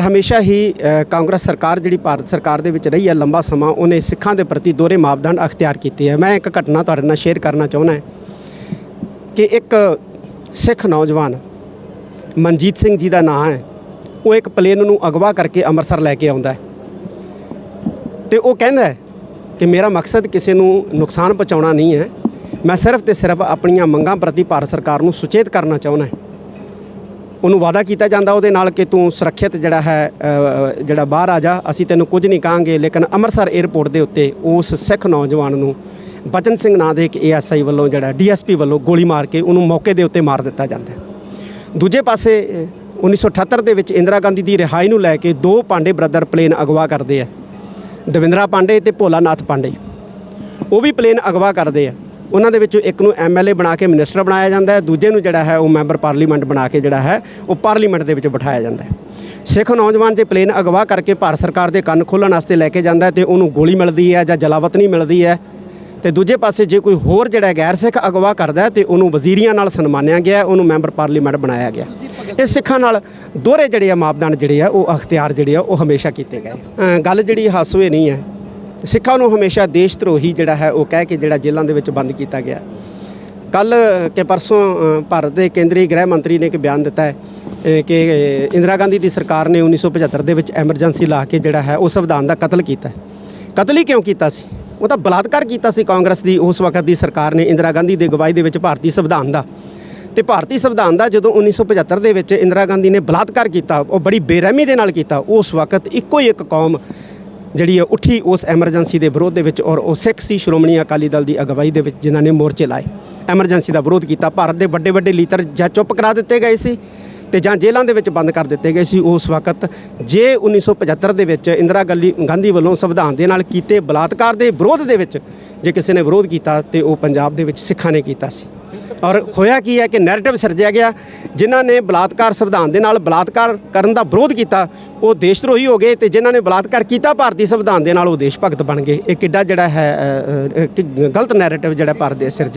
ਹਮੇਸ਼ਾ ਹੀ ਕਾਂਗਰਸ ਸਰਕਾਰ ਜਿਹੜੀ ਭਾਰਤ ਸਰਕਾਰ ਦੇ ਵਿੱਚ ਰਹੀ ਹੈ ਲੰਬਾ ਸਮਾਂ, ਉਹਨੇ ਸਿੱਖਾਂ ਦੇ ਪ੍ਰਤੀ ਦੋਹਰੇ ਮਾਪਦੰਡ ਅਖਤਿਆਰ ਕੀਤੇ ਹੈ। ਮੈਂ ਇੱਕ ਘਟਨਾ ਤੁਹਾਡੇ ਨਾਲ ਸ਼ੇਅਰ ਕਰਨਾ ਚਾਹੁੰਦਾ ਕਿ ਇੱਕ ਸਿੱਖ ਨੌਜਵਾਨ ਮਨਜੀਤ ਸਿੰਘ ਜੀ ਦਾ ਨਾਂ ਹੈ। ਉਹ ਇੱਕ ਪਲੇਨ ਨੂੰ ਅਗਵਾ ਕਰਕੇ ਅੰਮ੍ਰਿਤਸਰ ਲੈ ਕੇ ਆਉਂਦਾ ਹੈ। ਤੇ ਉਹ ਕਹਿੰਦਾ ਕਿ ਮੇਰਾ ਮਕਸਦ ਕਿਸੇ ਨੂੰ ਨੁਕਸਾਨ ਪਹੁੰਚਾਉਣਾ ਨਹੀਂ ਹੈ। ਮੈਂ ਸਿਰਫ ਤੇ ਸਿਰਫ ਆਪਣੀਆਂ ਮੰਗਾਂ ਪ੍ਰਤੀ ਭਾਰਤ ਸਰਕਾਰ ਨੂੰ ਸੁਚੇਤ ਕਰਨਾ ਚਾਹੁੰਦਾ ਹਾਂ। ਉਹਨੂੰ ਵਾਅਦਾ ਕੀਤਾ ਜਾਂਦਾ ਉਹਦੇ ਨਾਲ ਕਿ ਤੂੰ ਸੁਰੱਖਿਅਤ ਜਿਹੜਾ ਹੈ ਜਿਹੜਾ ਬਾਹਰ ਆ ਜਾ। ਅਸੀਂ ਤੈਨੂੰ ਕੁਝ ਨਹੀਂ ਕਹਾਂਗੇ ਲੇਕਿਨ ਅੰਮ੍ਰਿਤਸਰ 에ਅਰਪੋਰਟ ਦੇ ਉੱਤੇ ਉਸ ਸਿੱਖ ਨੌਜਵਾਨ ਨੂੰ ਬਚਨ ਸਿੰਘ ਨਾਂ ਦੇ ਇੱਕ ਏਐਸਆਈ ਵੱਲੋਂ ਜਿਹੜਾ ਡੀਐਸਪੀ ਵੱਲੋਂ ਗੋਲੀ ਮਾਰ ਕੇ ਉਹਨੂੰ ਮੌਕੇ ਦੇ ਉੱਤੇ ਮਾਰ ਦਿੱਤਾ ਜਾਂਦਾ ਦੂਜੇ ਪਾਸੇ ਅ, 1978 ਦੇ ਵਿੱਚ ਇੰਦਰਾ ਗਾਂਧੀ ਦੀ ਰਿਹਾਈ ਨੂੰ ਲੈ ਕੇ ਦੋ ਪਾਂਡੇ ਬ੍ਰਦਰ ਪਲੇਨ ਅਗਵਾ ਕਰਦੇ ਆ ਦਵਿੰਦਰਾ ਪਾਂਡੇ ਤੇ ਭੋਲਾਨਾਥ ਪਾਂਡੇ। ਉਹ ਵੀ ਪਲੇਨ ਅਗਵਾ ਕਰਦੇ ਆ ਉਹਨਾਂ ਦੇ ਵਿੱਚੋਂ ਇੱਕ ਨੂੰ ਐਮਐਲਏ ਬਣਾ ਕੇ ਮਿਨਿਸਟਰ ਬਣਾਇਆ ਜਾਂਦਾ ਹੈ, ਦੂਜੇ ਨੂੰ ਜਿਹੜਾ ਹੈ ਉਹ ਮੈਂਬਰ ਪਾਰਲੀਮੈਂਟ ਬਣਾ ਕੇ ਜਿਹੜਾ ਹੈ ਉਹ ਪਾਰਲੀਮੈਂਟ ਦੇ ਵਿੱਚ ਬਿਠਾਇਆ ਜਾਂਦਾ ਹੈ। ਸਿੱਖ ਨੌਜਵਾਨ ਜੇ ਪਲੇਨ ਅਗਵਾ ਕਰਕੇ ਭਾਰਤ ਸਰਕਾਰ ਦੇ ਕੰਨ ਖੋਲ੍ਹਣ ਵਾਸਤੇ ਲੈ ਕੇ ਜਾਂਦਾ ਹੈ ਤੇ ਉਹਨੂੰ ਗੋਲੀ ਮਿਲਦੀ ਹੈ ਜਾਂ ਜਲਾਵਤਨੀ ਮਿਲਦੀ ਹੈ, ਤੇ ਦੂਜੇ ਪਾਸੇ ਜੇ ਕੋਈ ਹੋਰ ਜਿਹੜਾ ਗੈਰ ਸਿੱਖ ਅਗਵਾ ਕਰਦਾ ਹੈ ਤੇ ਉਹਨੂੰ ਵਜ਼ੀਰੀਆਂ ਨਾਲ ਸਨਮਾਨਿਆ ਗਿਆ ਉਹਨੂੰ ਮੈਂਬਰ ਪਾਰਲੀਮੈਂਟ ਬਣਾਇਆ ਗਿਆ ਇਹ ਸਿੱਖਾਂ ਨਾਲ ਦੋਹਰੇ ਜਿਹੜੇ ਆ ਮਾਪਦੰਡ ਜਿਹੜੇ ਆ, ਉਹ ਅਖਤਿਆਰ ਜਿਹੜੇ ਆ, ਉਹ ਹਮੇਸ਼ਾ ਕੀਤੇ ਗਏ। ਗੱਲ ਜਿਹੜੀ ਹਾਸੋਏ ਨਹੀਂ ਹੈ ਸਿੱਖਾਂ ਨੂੰ ਹਮੇਸ਼ਾ ਦੇਸ਼ ਧਰੋਹੀ ਜਿਹੜਾ ਹੈ ਉਹ ਕਹਿ ਕੇ ਜਿਹੜਾ ਜੇਲ੍ਹਾਂ ਦੇ ਵਿੱਚ ਬੰਦ ਕੀਤਾ ਗਿਆ। ਕੱਲ ਕਿ ਪਰਸੋਂ ਭਾਰਤ ਦੇ ਕੇਂਦਰੀ ਗ੍ਰਹਿ ਮੰਤਰੀ ਨੇ ਇੱਕ ਬਿਆਨ ਦਿੱਤਾ ਹੈ ਕਿ ਇੰਦਰਾ ਗਾਂਧੀ ਦੀ ਸਰਕਾਰ ਨੇ 1975 ਦੇ ਵਿੱਚ ਐਮਰਜੈਂਸੀ ਲਾ ਕੇ ਜਿਹੜਾ ਹੈ ਉਹ ਸੰਵਿਧਾਨ ਦਾ ਕਤਲ ਕੀਤਾ ਕਤਲ ਹੀ ਕਿਉਂ ਕੀਤਾ ਸੀ? ਉਹ ਤਾਂ ਬਲਾਤਕਾਰ ਕੀਤਾ ਸੀ ਕਾਂਗਰਸ ਦੀ, ਉਸ ਵਕਤ ਦੀ ਸਰਕਾਰ ਨੇ ਇੰਦਰਾ ਗਾਂਧੀ ਦੀ ਅਗਵਾਈ ਦੇ ਵਿੱਚ ਭਾਰਤੀ ਸੰਵਿਧਾਨ ਦਾ। ਤੇ ਭਾਰਤੀ ਸੰਵਿਧਾਨ ਦਾ ਜਦੋਂ 1975 ਦੇ ਵਿੱਚ ਇੰਦਰਾ ਗਾਂਧੀ ਨੇ ਬਲਾਤਕਾਰ ਕੀਤਾ, ਉਹ ਬੜੀ ਬੇਰਹਿਮੀ ਦੇ ਨਾਲ ਕੀਤਾ, ਉਸ ਵਕਤ ਇੱਕੋ ਹੀ ਇੱਕ ਕੌਮ ਜਿਹੜੀ ਹੈ ਉੱਠੀ ਉਸ ਐਮਰਜੈਂਸੀ ਦੇ ਵਿਰੋਧ ਦੇ ਵਿੱਚ ਔਰ ਉਹ ਸਿੱਖ ਸੀ। ਸ਼੍ਰੋਮਣੀ ਅਕਾਲੀ ਦਲ ਦੀ ਅਗਵਾਈ ਦੇ ਵਿੱਚ ਜਿਨ੍ਹਾਂ ਨੇ ਮੋਰਚੇ ਲਾਏ। ਐਮਰਜੈਂਸੀ ਦਾ ਵਿਰੋਧ ਕੀਤਾ। ਭਾਰਤ ਦੇ ਵੱਡੇ ਵੱਡੇ ਲੀਡਰ ਜਾਂ ਚੁੱਪ ਕਰਾ ਦਿੱਤੇ ਗਏ ਸੀ ਤੇ ਜਾਂ ਜੇਲ੍ਹਾਂ ਦੇ ਵਿੱਚ ਬੰਦ ਕਰ ਦਿੱਤੇ ਗਏ ਸੀ। ਉਸ ਵਕਤ ਜੇ 1975 ਦੇ ਵਿੱਚ ਇੰਦਰਾ ਗਾਂਧੀ ਗਾਂਧੀ ਵੱਲੋਂ ਸੰਵਿਧਾਨ ਦੇ ਨਾਲ ਕੀਤੇ ਬਲਾਤਕਾਰ ਦੇ ਵਿਰੋਧ ਦੇ ਵਿੱਚ ਜੇ ਕਿਸੇ ਨੇ ਵਿਰੋਧ ਕੀਤਾ ਤੇ ਉਹ ਪੰਜਾਬ ਦੇ ਵਿੱਚ ਸਿੱਖਾਂ ਨੇ ਕੀਤਾ ਸੀ। ਔਰ ਹੋਇਆ ਕੀ ਹੈ ਕਿ ਨੈਰੇਟਿਵ ਸਿਰਜਿਆ ਗਿਆ, ਜਿਨ੍ਹਾਂ ਨੇ ਬਲਾਤਕਾਰ ਸੰਵਿਧਾਨ ਦੇ ਨਾਲ ਬਲਾਤਕਾਰ ਕਰਨ ਦਾ ਵਿਰੋਧ ਕੀਤਾ, ਉਹ ਦੇਸ਼ ਧਰੋਹੀ ਹੋ ਗਏ ਤੇ ਜਿਨ੍ਹਾਂ ਨੇ ਬਲਾਤਕਾਰ ਕੀਤਾ ਭਾਰਤੀ ਸੰਵਿਧਾਨ ਦੇ ਨਾਲ ਉਹ ਦੇਸ਼ ਭਗਤ ਬਣ ਗਏ। ਇਹ ਕਿੱਡਾ ਜਿਹੜਾ ਹੈ ਕਿ ਗਲਤ ਨੈਰੇਟਿਵ ਜਿਹੜਾ ਭਾਰਤ ਦੇ ਸਿਰਜਿਆ